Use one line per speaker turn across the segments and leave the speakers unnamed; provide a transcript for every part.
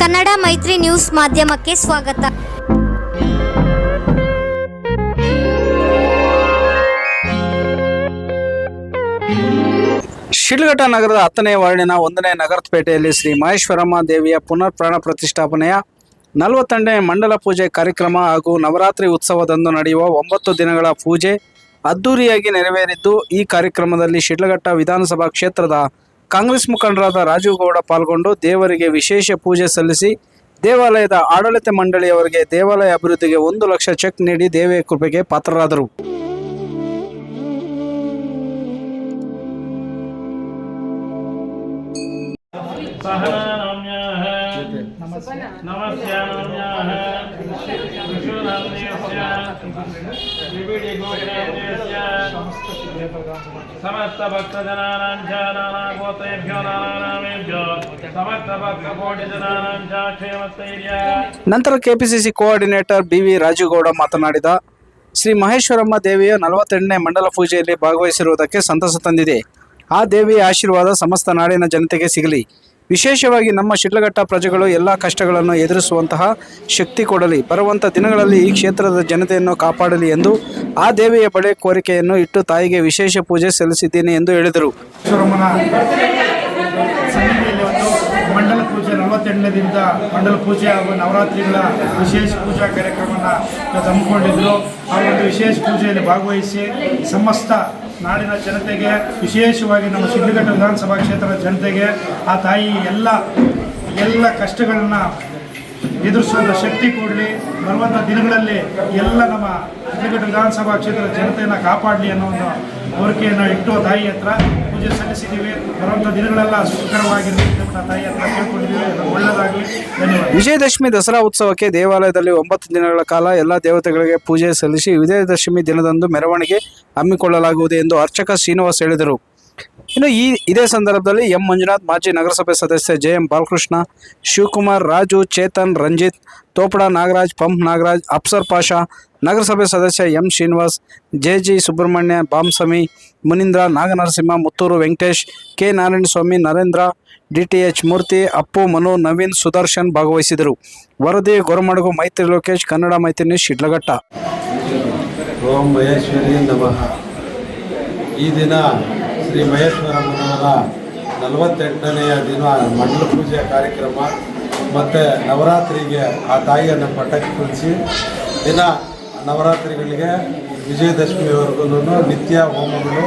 ಕನ್ನಡ ಮೈತ್ರಿ ನ್ಯೂಸ್ ಮಾಧ್ಯಮಕ್ಕೆ ಸ್ವಾಗತ.
ಶಿಡ್ಲಘಟ್ಟ ನಗರದ ಹತ್ತನೇ ವಾರ್ಡಿನ ಒಂದನೇ ನಗರಪೇಟೆಯಲ್ಲಿ ಶ್ರೀ ಮಹೇಶ್ವರಮ್ಮ ದೇವಿಯ ಪುನರ್ ಪ್ರಾಣ ಪ್ರತಿಷ್ಠಾಪನೆಯ ನಲವತ್ತೆಂಟನೇ ಮಂಡಲ ಪೂಜೆ ಕಾರ್ಯಕ್ರಮ ಹಾಗೂ ನವರಾತ್ರಿ ಉತ್ಸವದಂದು ನಡೆಯುವ ಒಂಬತ್ತು ದಿನಗಳ ಪೂಜೆ ಅದ್ದೂರಿಯಾಗಿ ನೆರವೇರಿದ್ದು ಈ ಕಾರ್ಯಕ್ರಮದಲ್ಲಿ ಶಿಡ್ಲಘಟ್ಟ ವಿಧಾನಸಭಾ ಕ್ಷೇತ್ರದ ಕಾಂಗ್ರೆಸ್ ಮುಖಂಡರಾದ ರಾಜೀವ್ ಗೌಡ ಪಾಲ್ಗೊಂಡು ದೇವರಿಗೆ ವಿಶೇಷ ಪೂಜೆ ಸಲ್ಲಿಸಿ ದೇವಾಲಯದ ಆಡಳಿತ ಮಂಡಳಿಯವರಿಗೆ ದೇವಾಲಯ ಅಭಿವೃದ್ಧಿಗೆ ಒಂದು ಲಕ್ಷ ಚೆಕ್ ನೀಡಿ ದೇವಿಯ ಕೃಪೆಗೆ ಪಾತ್ರರಾದರು.
ಸಮಸ್ತ ಭಕ್ತ ಜನಾನಾಂಚ ನಾನಾ ಗೋತ್ರೇಭ್ಯೋ ನಾನಾಮೇಭ್ಯೋ ಸಮಸ್ತ ಭಕ್ತ ಕೋಟಿ ಜನಾನಾಂಚ ಕ್ಷೇಮ
ನಂತರ ಕೆಪಿಸಿಸಿ ಕೋಆರ್ಡಿನೇಟರ್ ಬಿವಿ ರಾಜುಗೌಡ ಮಾತನಾಡಿದ, ಶ್ರೀ ಮಹೇಶ್ವರಮ್ಮ ದೇವಿಯ ನಲವತ್ತೆಂಟನೇ ಮಂಡಲ ಪೂಜೆಯಲ್ಲಿ ಭಾಗವಹಿಸಿರುವುದಕ್ಕೆ ಸಂತಸ ತಂದಿದೆ. ಆ ದೇವಿಯ ಆಶೀರ್ವಾದ ಸಮಸ್ತ ನಾಡಿನ ಜನತೆಗೆ ಸಿಗಲಿ. ವಿಶೇಷವಾಗಿ ನಮ್ಮ ಶಿಡ್ಲಘಟ್ಟ ಪ್ರಜೆಗಳು ಎಲ್ಲ ಕಷ್ಟಗಳನ್ನು ಎದುರಿಸುವಂತಹ ಶಕ್ತಿ ಕೊಡಲಿ. ಬರುವಂಥ ದಿನಗಳಲ್ಲಿ ಈ ಕ್ಷೇತ್ರದ ಜನತೆಯನ್ನು ಕಾಪಾಡಲಿ ಎಂದು ಆ ದೇವಿಯ ಬಳಿ ಕೋರಿಕೆಯನ್ನು ಇಟ್ಟು ತಾಯಿಗೆ ವಿಶೇಷ ಪೂಜೆ ಸಲ್ಲಿಸಿದ್ದೇನೆ ಎಂದು ಹೇಳಿದರು.
ಮಂಡಲ ಪೂಜೆ, ನಲವತ್ತೆಂಟನೇ ದಿನದ ಮಂಡಲ ಪೂಜೆ ಹಾಗೂ ನವರಾತ್ರಿಗಳ ವಿಶೇಷ ಪೂಜಾ ಕಾರ್ಯಕ್ರಮವನ್ನು ಹಮ್ಮಿಕೊಂಡಿದ್ದರು ಆ ಒಂದು ವಿಶೇಷ ಪೂಜೆಯಲ್ಲಿ ಭಾಗವಹಿಸಿ ಸಮಸ್ತ ನಾಡಿನ ಜನತೆಗೆ, ವಿಶೇಷವಾಗಿ ನಮ್ಮ ಶಿಡ್ಲಘಟ್ಟ ವಿಧಾನಸಭಾ ಕ್ಷೇತ್ರದ ಜನತೆಗೆ, ಆ ತಾಯಿ ಎಲ್ಲ ಎಲ್ಲ ಕಷ್ಟಗಳನ್ನು ಎದುರಿಸುವಂಥ ಶಕ್ತಿ ಕೊಡಲಿ. ಬರುವಂಥ ದಿನಗಳಲ್ಲಿ ಎಲ್ಲ ನಮ್ಮ ಶಿಡ್ಲಘಟ್ಟ ವಿಧಾನಸಭಾ ಕ್ಷೇತ್ರದ ಜನತೆಯನ್ನು ಕಾಪಾಡಲಿ ಅನ್ನೋ ಒಂದು ಕೋರಿಕೆಯನ್ನು ಇಟ್ಟು ತಾಯಿ ಹತ್ರ ಪೂಜೆ ಸಲ್ಲಿಸಿದ್ದೀವಿ ಬರುವಂಥ ದಿನಗಳೆಲ್ಲ ಸುಖಕರವಾಗಿರಲಿ ಅಂತ ತಾಯಿ ಹತ್ರ ಕೇಳ್ಕೊಂಡಿದ್ದೀವಿ
ವಿಜಯದಶಮಿ ದಸರಾ ಉತ್ಸವಕ್ಕೆ ದೇವಾಲಯದಲ್ಲಿ ಒಂಬತ್ತು ದಿನಗಳ ಕಾಲ ಎಲ್ಲ ದೇವತೆಗಳಿಗೆ ಪೂಜೆ ಸಲ್ಲಿಸಿ ವಿಜಯದಶಮಿ ದಿನದಂದು ಮೆರವಣಿಗೆ ಹಮ್ಮಿಕೊಳ್ಳಲಾಗುವುದು ಎಂದು ಅರ್ಚಕ ಶ್ರೀನಿವಾಸ್ ಹೇಳಿದರು. ಇನ್ನು ಈ ಇದೇ ಸಂದರ್ಭದಲ್ಲಿ ಎಂ ಮಂಜುನಾಥ್, ಮಾಜಿ ನಗರಸಭೆ ಸದಸ್ಯ J M Balakrishna, Shivakumar, Raju, Chetan, Ranjith, Thopada Nagaraj, pump Nagaraj, Afsar Pasha, ನಗರಸಭೆ ಸದಸ್ಯ M Srinivas, J G Subramanya Bambaswamy Munindra, Naganarasimha, Muttur Venkatesh, K Narayanaswamy, Narendra DTH Murthy, Appu, Manu, Naveen, Sudarshan ಭಾಗವಹಿಸಿದರು. ವರದಿ, ಗೊರಮಡಗು, ಮೈತ್ರಿ ಲೋಕೇಶ್, ಕನ್ನಡ ಮೈತ್ರಿ news, Sidlaghatta.
ಈ ದಿನ ಶ್ರೀ ಮಹೇಶ್ವರಮ್ಮನವರ ನಲವತ್ತೆಂಟನೆಯ ದಿನ ಮಂಡಲ ಪೂಜೆ ಕಾರ್ಯಕ್ರಮ ಮತ್ತು ನವರಾತ್ರಿಗೆ ಆ ತಾಯಿಯನ್ನು ಪಟ್ಟಕ್ಕೆ ಕುಳಿಸಿ ದಿನ ನವರಾತ್ರಿಗಳಿಗೆ ವಿಜಯದಶಮಿವರೆಗೂ ನಿತ್ಯ ಹೋಮಗಳು,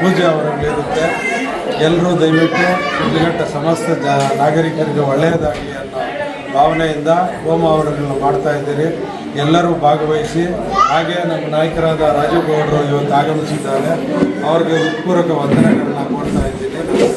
ಪೂಜೆ ಅವರಲ್ಲಿರುತ್ತೆ. ಎಲ್ಲರೂ ದಯವಿಟ್ಟು ಇಲ್ಲಿಗಟ್ಟ ಸಮಸ್ತ ಜ, ನಾಗರಿಕರಿಗೆ ಒಳ್ಳೆಯದಾಗಲಿ ಅನ್ನೋ ಭಾವನೆಯಿಂದ ಹೋಮ ಅವರನ್ನು ಮಾಡ್ತಾ ಇದ್ದೀರಿ. ಎಲ್ಲರೂ ಭಾಗವಹಿಸಿ, ಹಾಗೆ ನಮ್ಮ ನಾಯಕರಾದ ರಾಜೀವ್ ಗೌಡರು ಇವತ್ತು ಆಗಮಿಸಿದ್ದಾರೆ. ಅವ್ರಿಗೆ ಹೃತ್ಪೂರ್ವಕ ವಂದನೆಗಳನ್ನ ಕೊಡ್ತಾ ಇದ್ದೀನಿ.